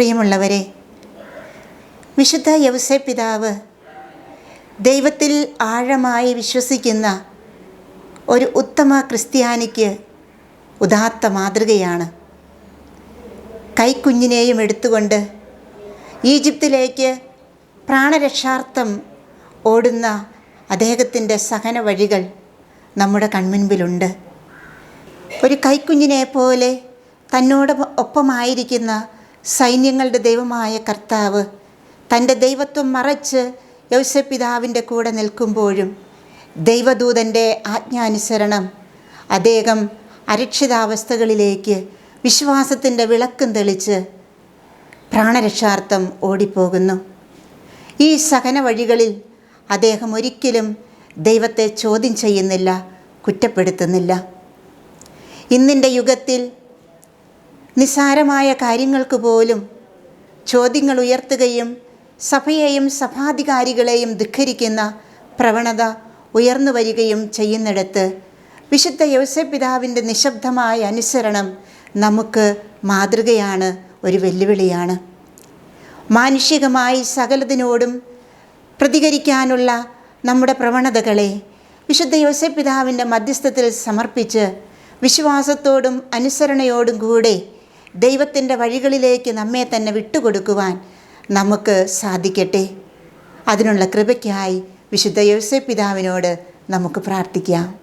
പ്രിയമുള്ളവരെ വിശുദ്ധ യവസെ പിതാവ് ദൈവത്തിൽ ആഴമായി വിശ്വസിക്കുന്ന ഒരു ഉത്തമ ക്രിസ്ത്യാനിക്ക് ഉദാത്ത മാതൃകയാണ്. കൈക്കുഞ്ഞിനെയും എടുത്തുകൊണ്ട് ഈജിപ്തിലേക്ക് പ്രാണരക്ഷാർത്ഥം ഓടുന്ന അദ്ദേഹത്തിന്റെ സഹന വഴികൾ നമ്മുടെ കൺമുൻപിലുണ്ട്. ഒരു കൈക്കുഞ്ഞിനെ പോലെ തന്നോട് ഒപ്പമായിരിക്കുന്ന സൈന്യങ്ങളുടെ ദൈവമായ കർത്താവ് തന്റെ ദൈവത്വം മറച്ച് യൗസപിതാവിന്റെ കൂടെ നിൽക്കുമ്പോഴും ദൈവദൂതന്റെ ആജ്ഞാനുസരണം അദ്ദേഹം അരക്ഷിതാവസ്ഥകളിലേക്ക് വിശ്വാസത്തിന്റെ വിളക്കും തെളിച്ച് പ്രാണരക്ഷാർത്ഥം ഓടിപ്പോകുന്നു. ഈ സഹന വഴികളിൽ അദ്ദേഹം ഒരിക്കലും ദൈവത്തെ ചോദ്യം ചെയ്യുന്നില്ല കുറ്റപ്പെടുത്തുന്നില്ല. ഇന്നിന്റെ യുഗത്തിൽ നിസ്സാരമായ കാര്യങ്ങൾക്ക് പോലും ചോദ്യങ്ങൾ ഉയർത്തുകയും സഭയെയും സഭാധികാരികളെയും ധിഖരിക്കുന്ന പ്രവണത ഉയർന്നു വരികയും ചെയ്യുന്നിടത്ത് വിശുദ്ധ യോസപിതാവിന്റെ നിശബ്ദമായ അനുസരണം നമുക്ക് മാതൃകയാണ് ഒരു വെല്ലുവിളിയാണ്. മാനുഷികമായി സകലതിനോടും പ്രതികരിക്കാനുള്ള നമ്മുടെ പ്രവണതകളെ വിശുദ്ധ യോസപിതാവിന്റെ മധ്യസ്ഥത്തിൽ സമർപ്പിച്ച് വിശ്വാസത്തോടും അനുസരണയോടും കൂടെ ദൈവത്തിന്റെ വഴികളിലേക്ക് നമ്മെ തന്നെ വിട്ടുകൊടുക്കുവാൻ നമുക്ക് സാധിക്കട്ടെ. അതിനുള്ള കൃപയ്ക്കായി വിശുദ്ധ യോസപിതാവിനോട് നമുക്ക് പ്രാർത്ഥിക്കാം.